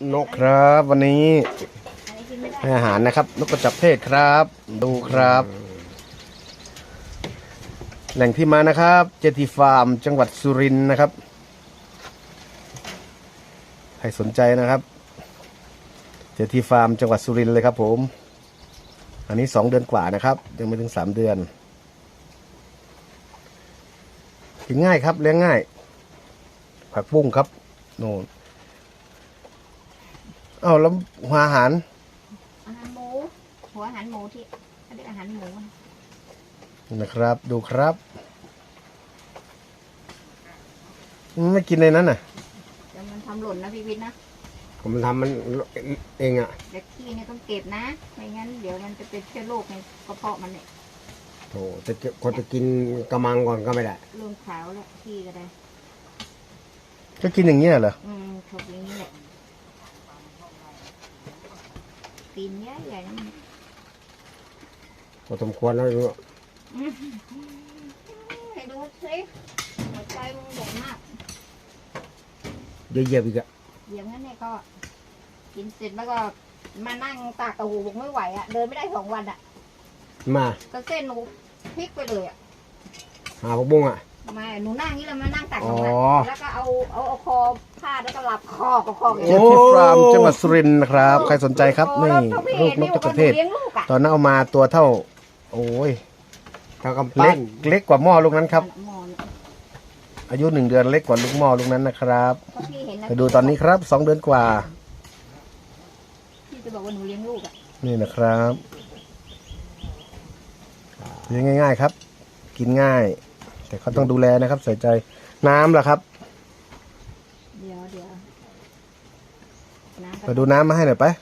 นกครับวันนี้อันนี้กินไม่ได้ให้อาหารนะครับ นกกระจับเพศครับ ดูครับ แหล่งที่มานะครับ เจติฟาร์ม จังหวัดสุรินทร์นะครับ ใครสนใจนะครับ เจติฟาร์ม จังหวัดสุรินทร์เลยครับ ผม อันนี้สองเดือนกว่านะครับ ยังไม่ถึงสามเดือนกินง่ายครับเลี้ยงง่าย ผักบุ้งครับโน่น เอาแล้วหัวอาหาร อาหารหมู หัวอาหารหมูที่เขาเรียกอาหารหมูนะนะครับ ดูครับไม่กินในนั้นน่ะ เดี๋ยวมันทำหล่นนะพี่วิทย์นะ ผมทำมันเองอะเด็กขี้เนี่ยต้องเก็บนะ ไม่งั้นเดี๋ยวมันจะเป็นเชื้อโรคในกระเพาะมันเนี่ยโถจะเก็บคนจะกินกระมังก่อนก็ไม่ได้ เริ่มขาวแล้วขี้ก็ได้ ก็กินอย่างเงี้ยเหรอ อืมถูกอย่างนี้แหละ ตีนใหญ่ใหญ่ๆนะมันพอสมควรแล้วดูให้ดูสิหัวใจมึงใหญ่มากเยอะๆอีกอะเดี๋ยวงั้นเนี่ยก็ กินเสร็จแล้วก็มานั่งตากกระหูบอกไม่ไหวอะ เดินไม่ได้สองวันอะมา ก็เส้นหนูพลิกไปเลยอะหาผักบุ้งอะ ไมาหนูนั่งนี่แล้วมานั่งตักอ๋ตอรงนั้นแล้วก็เอาเอาเอาคอพาดแล้วก็หลับคอกับคออย่างเจเงี้ยติฟาร์มจังหวัดสุรินทร์นะครับ ใครสนใจครับนี่ลูกนกตะกระเทศเลี้ยงลูกอะตอนนั้นเอามาตัวเท่า โอ้ยเท่ากำเล็ปั้กนเล็กกว่าหม้อลูกนั้นครับหมอนอายุหนึ่งเดือนเล็กกว่าลูกหม้อลูกนั้นนะครับเพราะพี่เห็นนะไปดูตอนนี้ครับสองเดือนกว่าพี่จะบอกว่าหนูเลี้ยงลูกอะนี่นะครับเลี้ยงง่าย ๆครับ กินง่าย แต่เขาต้องดูแลนะครับ ใส่ใจน้ำล่ะครับเดี๋ยวเดี๋ยวน้ำไปดูน้ำมาให้หน่อยไปน